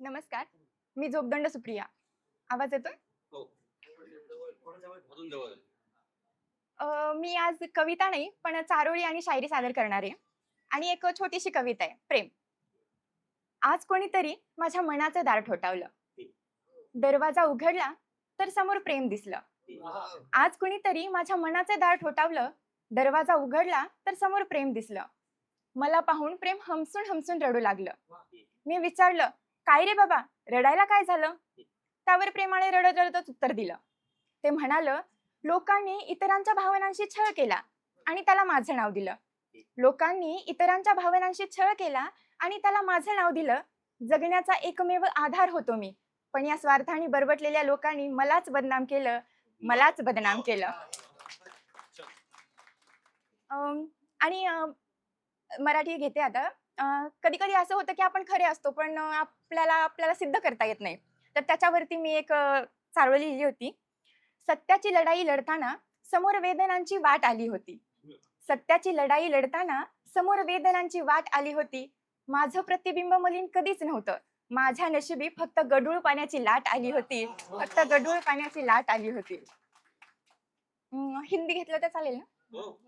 नमस्कार मी जोगदंड सुप्रिया. आवाज येतोय? हो. अजून जवळ आहे. अ, मी आज कविता नाही पण चारोळी आणि शायरी सादर करणार आहे. आणि एक छोटीशी कविता आहे प्रेम. आज कोणीतरी माझ्या मनाचं दार ठोठावलं. दरवाजा उघडला तर समोर प्रेम दिसलं. आज कुणीतरी माझ्या मनाचे दार ठोठावलं दरवाजा उघडला तर समोर प्रेम दिसलं. मला पाहून प्रेम हमसून हमसून रडू लागलं. मी विचारलं काय रे बाबा? रडायला काय झालं? त्यावर प्रेमाने रडत रडतच उत्तर दिलं. ते म्हणालं लोकांनी इतरांच्या भावनांशी छळ केला आणि त्याला माझं नाव दिलं. लोकांनी इतरांच्या भावनांशी छळ केला आणि त्याला माझं नाव दिलं. जगण्याचा एकमेव आधार होतो मी. पण या स्वार्थाने बरबटलेल्या लोकांनी मलाच बदनाम केलं. मलाच बदनाम केलं. आणि मराठी घेते आता. कधी कधी असं होतं की आपण खरे असतो पण आपल्याला आपल्याला सिद्ध करता येत नाही. तर त्याच्यावरती मी एक अं, चारोळी लिहिली होती. सत्याची लढाई लढताना समोर वेदनांची वाट आली होती. सत्याची लढाई लढताना समोर वेदनांची वाट आली होती. माझं प्रतिबिंब मलिन कधीच नव्हतं. माझ्या नशिबी फक्त गढूळ पाण्याची लाट आली होती. फक्त गढूळ पाण्याची लाट आली होती. हिंदी घेतलं तर चालेल ना? हो.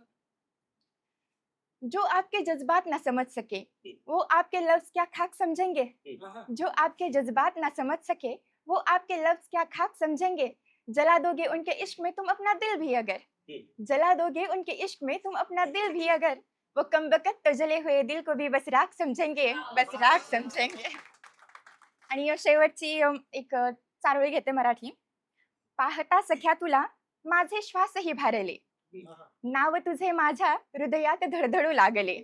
जो आपके जज्बात ना समझ सके वो आपके लफ्ज क्या खाक समझेंगे? जो। आपके जज्बात ना समझ सके वो आपके लफ्ज क्या खाक समझेंगे? जला दोगे उनके इश्क में तुम अपना दिल भी अगर। जला दोगे उनके इश्क में तुम अपना दिल भी अगर। वो कम बकत तो जले हुए दिल को भी बस राख समझेंगे बस राख समझेंगे। आणि शेवटची एक चारोळी घेते मराठी. पाहता सख्या तुला माझे श्वासही भारले. नाव तुझे माझ्या हृदयात धडधडू लागले.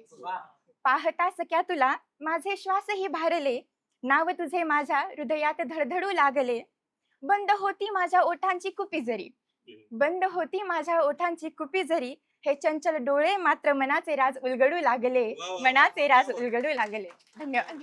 पाहता सख्या तुला माझे श्वासही भारले. नाव तुझे माझ्या हृदयात धडधडू लागले. बंद होती माझ्या ओठांची कुपी जरी. बंद होती माझ्या ओठांची कुपी जरी. हे चंचल डोळे मात्र मनाचे राज उलगडू लागले. मनाचे राज उलगडू लागले. धन्यवाद.